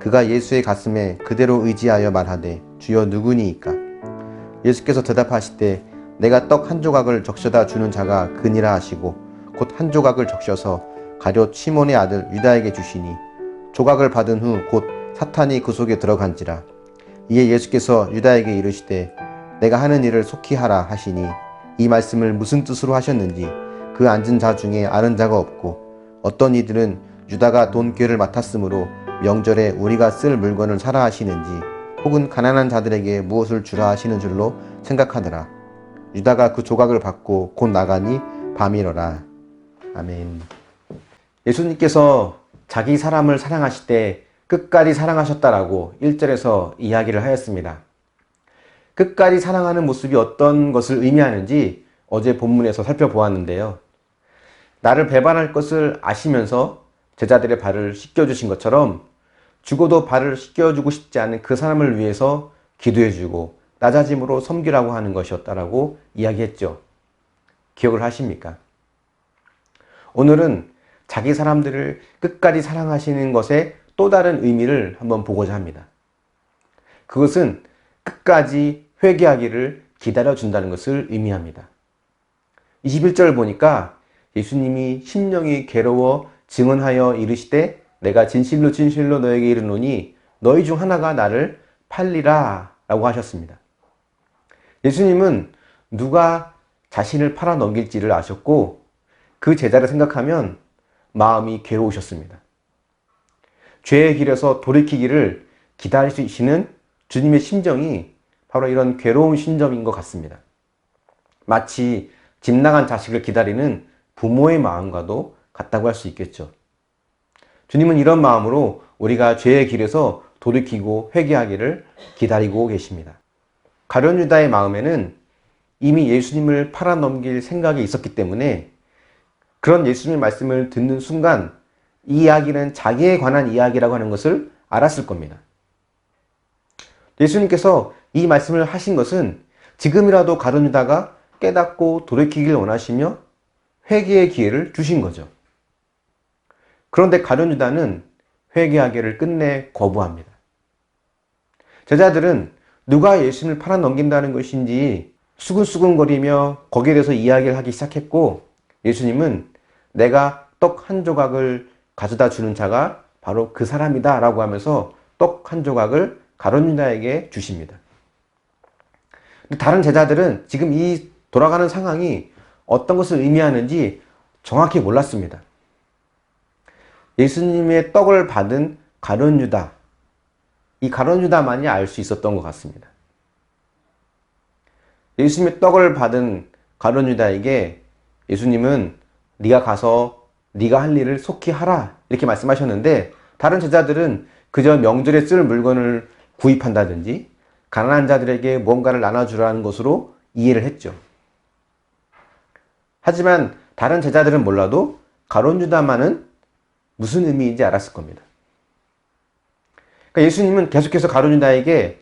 그가 예수의 가슴에 그대로 의지하여 말하되 주여 누구니이까? 예수께서 대답하시되 내가 떡 한 조각을 적셔다 주는 자가 그니라 하시고 곧 한 조각을 적셔서 가룟 시몬의 아들 유다에게 주시니 조각을 받은 후 곧 사탄이 그 속에 들어간지라. 이에 예수께서 유다에게 이르시되 내가 하는 일을 속히 하라 하시니 이 말씀을 무슨 뜻으로 하셨는지 그 앉은 자 중에 아는 자가 없고 어떤 이들은 유다가 돈꾀를 맡았으므로 명절에 우리가 쓸 물건을 사라 하시는지 혹은 가난한 자들에게 무엇을 주라 하시는 줄로 생각하더라. 유다가 그 조각을 받고 곧 나가니 밤이러라. 아멘. 예수님께서 자기 사람을 사랑하실 때 끝까지 사랑하셨다라고 1절에서 이야기를 하였습니다. 끝까지 사랑하는 모습이 어떤 것을 의미하는지 어제 본문에서 살펴보았는데요. 나를 배반할 것을 아시면서 제자들의 발을 씻겨주신 것처럼 죽어도 발을 씻겨주고 싶지 않은 그 사람을 위해서 기도해주고 낮아짐으로 섬기라고 하는 것이었다라고 이야기했죠. 기억을 하십니까? 오늘은 자기 사람들을 끝까지 사랑하시는 것의 또 다른 의미를 한번 보고자 합니다. 그것은 끝까지 회개하기를 기다려준다는 것을 의미합니다. 21절 보니까 예수님이 심령이 괴로워 증언하여 이르시되 내가 진실로 진실로 너에게 이르노니 너희 중 하나가 나를 팔리라 라고 하셨습니다. 예수님은 누가 자신을 팔아 넘길지를 아셨고 그 제자를 생각하면 마음이 괴로우셨습니다. 죄의 길에서 돌이키기를 기다리시는 주님의 심정이 바로 이런 괴로운 심정인 것 같습니다. 마치 집 나간 자식을 기다리는 부모의 마음과도 같다고 할 수 있겠죠. 주님은 이런 마음으로 우리가 죄의 길에서 돌이키고 회개하기를 기다리고 계십니다. 가룟 유다의 마음에는 이미 예수님을 팔아넘길 생각이 있었기 때문에 그런 예수님의 말씀을 듣는 순간 이 이야기는 자기에 관한 이야기라고 하는 것을 알았을 겁니다. 예수님께서 이 말씀을 하신 것은 지금이라도 가룟 유다가 깨닫고 돌이키길 원하시며 회개의 기회를 주신 거죠. 그런데 가룟 유다는 회개하기를 끝내 거부합니다. 제자들은 누가 예수님을 팔아 넘긴다는 것인지 수근수근거리며 거기에 대해서 이야기를 하기 시작했고 예수님은 내가 떡 한 조각을 가져다 주는 자가 바로 그 사람이다 라고 하면서 떡 한 조각을 가룟 유다에게 주십니다. 다른 제자들은 지금 이 돌아가는 상황이 어떤 것을 의미하는지 정확히 몰랐습니다. 예수님의 떡을 받은 가룟 유다, 이 가룟 유다만이 알 수 있었던 것 같습니다. 예수님의 떡을 받은 가룟 유다에게 예수님은 네가 가서 네가 할 일을 속히 하라 이렇게 말씀하셨는데 다른 제자들은 그저 명절에 쓸 물건을 구입한다든지 가난한 자들에게 무언가를 나눠주라는 것으로 이해를 했죠. 하지만 다른 제자들은 몰라도 가론 유다만은 무슨 의미인지 알았을 겁니다. 그러니까 예수님은 계속해서 가론 유다에게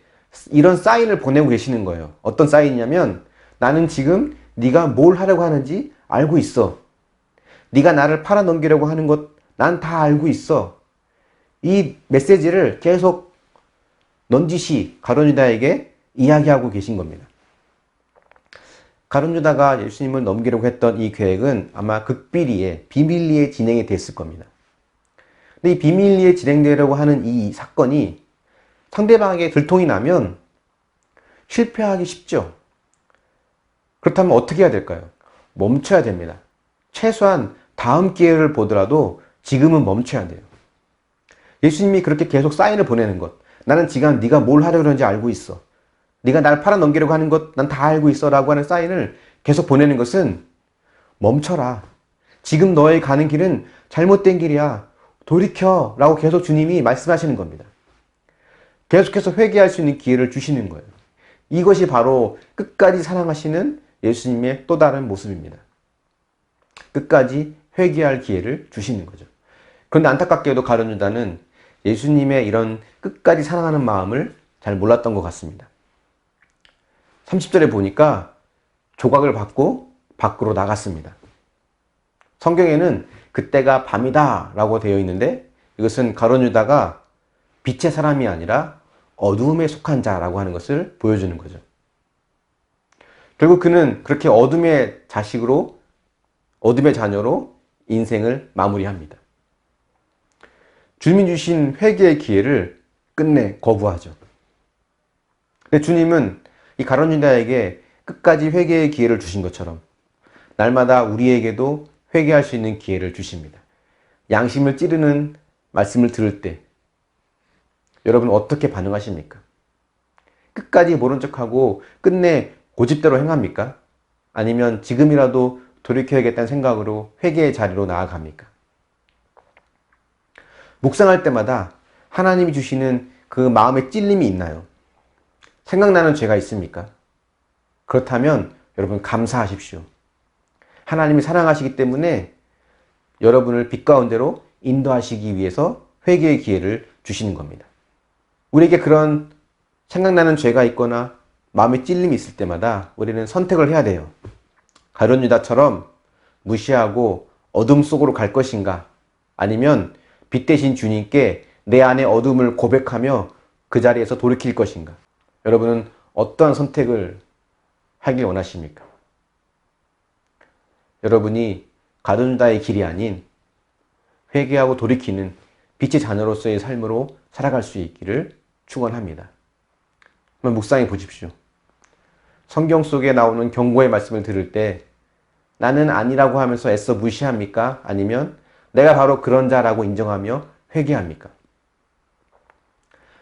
이런 사인을 보내고 계시는 거예요. 어떤 사인이냐면 나는 지금 네가 뭘 하려고 하는지 알고 있어. 네가 나를 팔아 넘기려고 하는 것 난 다 알고 있어. 이 메시지를 계속 넌지시 가론 유다에게 이야기하고 계신 겁니다. 가론 유다가 예수님을 넘기려고 했던 이 계획은 아마 극비리에 비밀리에 진행이 됐을 겁니다. 근데 이 비밀리에 진행되려고 하는 이 사건이 상대방에게 들통이 나면 실패하기 쉽죠. 그렇다면 어떻게 해야 될까요? 멈춰야 됩니다. 최소한 다음 기회를 보더라도 지금은 멈춰야 돼요. 예수님이 그렇게 계속 사인을 보내는 것. 나는 지금 네가 뭘 하려고 그러는지 알고 있어. 네가 날 팔아 넘기려고 하는 것 난 다 알고 있어 라고 하는 사인을 계속 보내는 것은 멈춰라. 지금 너의 가는 길은 잘못된 길이야. 돌이켜 라고 계속 주님이 말씀하시는 겁니다. 계속해서 회개할 수 있는 기회를 주시는 거예요. 이것이 바로 끝까지 사랑하시는 예수님의 또 다른 모습입니다. 끝까지 회개할 기회를 주시는 거죠. 그런데 안타깝게도 가룟 유다는 예수님의 이런 끝까지 사랑하는 마음을 잘 몰랐던 것 같습니다. 30절에 보니까 조각을 받고 밖으로 나갔습니다. 성경에는 그때가 밤이다 라고 되어 있는데 이것은 가론 유다가 빛의 사람이 아니라 어두움에 속한 자라고 하는 것을 보여주는 거죠. 결국 그는 그렇게 어둠의 자식으로 어둠의 자녀로 인생을 마무리합니다. 주님이 주신 회개의 기회를 끝내 거부하죠. 근데 주님은 이 가론 유다에게 끝까지 회개의 기회를 주신 것처럼 날마다 우리에게도 회개할 수 있는 기회를 주십니다. 양심을 찌르는 말씀을 들을 때 여러분 어떻게 반응하십니까? 끝까지 모른 척하고 끝내 고집대로 행합니까? 아니면 지금이라도 돌이켜야겠다는 생각으로 회개의 자리로 나아갑니까? 묵상할 때마다 하나님이 주시는 그 마음의 찔림이 있나요? 생각나는 죄가 있습니까? 그렇다면 여러분 감사하십시오. 하나님이 사랑하시기 때문에 여러분을 빛 가운데로 인도하시기 위해서 회개의 기회를 주시는 겁니다. 우리에게 그런 생각나는 죄가 있거나 마음에 찔림이 있을 때마다 우리는 선택을 해야 돼요. 가룟 유다처럼 무시하고 어둠 속으로 갈 것인가? 아니면 빛 대신 주님께 내 안의 어둠을 고백하며 그 자리에서 돌이킬 것인가? 여러분은 어떠한 선택을 하길 원하십니까? 여러분이 가룟 유다의 길이 아닌 회개하고 돌이키는 빛의 자녀로서의 삶으로 살아갈 수 있기를 축원합니다. 한번 묵상해 보십시오. 성경 속에 나오는 경고의 말씀을 들을 때 나는 아니라고 하면서 애써 무시합니까? 아니면 내가 바로 그런 자라고 인정하며 회개합니까?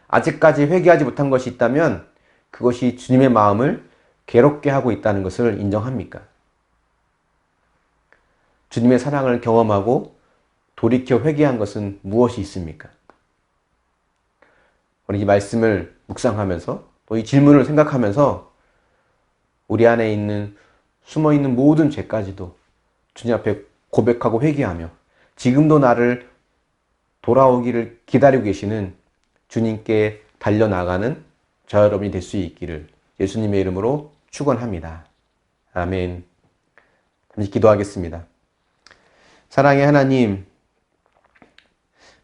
아직까지 회개하지 못한 것이 있다면 그것이 주님의 마음을 괴롭게 하고 있다는 것을 인정합니까? 주님의 사랑을 경험하고 돌이켜 회개한 것은 무엇이 있습니까? 우리 이 말씀을 묵상하면서 또 이 질문을 생각하면서 우리 안에 있는 숨어 있는 모든 죄까지도 주님 앞에 고백하고 회개하며 지금도 나를 돌아오기를 기다리고 계시는 주님께 달려나가는 저 여러분이 될 수 있기를 예수님의 이름으로 축원합니다. 아멘. 잠시 기도하겠습니다. 사랑의 하나님,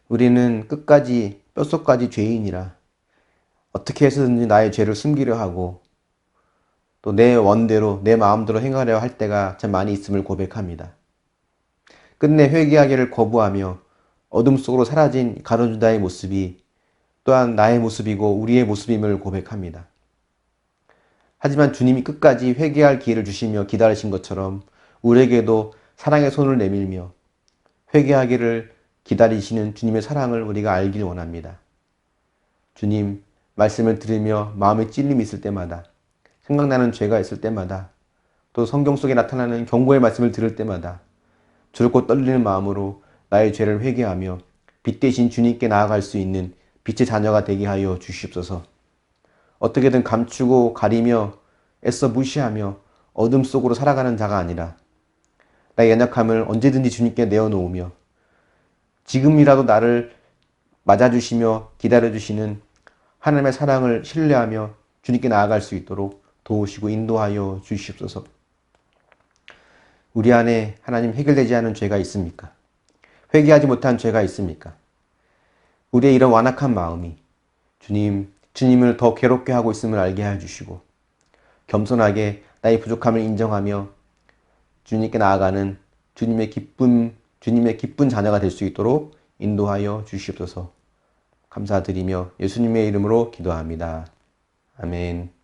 우리는 끝까지 뼛속까지 죄인이라 어떻게 해서든지 나의 죄를 숨기려 하고 또 내 원대로 내 마음대로 행하려 할 때가 참 많이 있음을 고백합니다. 끝내 회개하기를 거부하며 어둠 속으로 사라진 가로주다의 모습이 또한 나의 모습이고 우리의 모습임을 고백합니다. 하지만 주님이 끝까지 회개할 기회를 주시며 기다리신 것처럼 우리에게도 사랑의 손을 내밀며 회개하기를 기다리시는 주님의 사랑을 우리가 알길 원합니다. 주님, 말씀을 들으며 마음에 찔림이 있을 때마다, 생각나는 죄가 있을 때마다, 또 성경 속에 나타나는 경고의 말씀을 들을 때마다, 줄곧 떨리는 마음으로 나의 죄를 회개하며 빛 대신 주님께 나아갈 수 있는 빛의 자녀가 되게 하여 주시옵소서. 어떻게든 감추고 가리며 애써 무시하며 어둠 속으로 살아가는 자가 아니라 나의 연약함을 언제든지 주님께 내어놓으며 지금이라도 나를 맞아주시며 기다려주시는 하나님의 사랑을 신뢰하며 주님께 나아갈 수 있도록 도우시고 인도하여 주시옵소서. 우리 안에 하나님 해결되지 않은 죄가 있습니까? 회개하지 못한 죄가 있습니까? 우리의 이런 완악한 마음이 주님, 주님을 더 괴롭게 하고 있음을 알게 해주시고 겸손하게 나의 부족함을 인정하며 주님께 나아가는 주님의 기쁨, 주님의 기쁜 자녀가 될 수 있도록 인도하여 주시옵소서. 감사드리며 예수님의 이름으로 기도합니다. 아멘.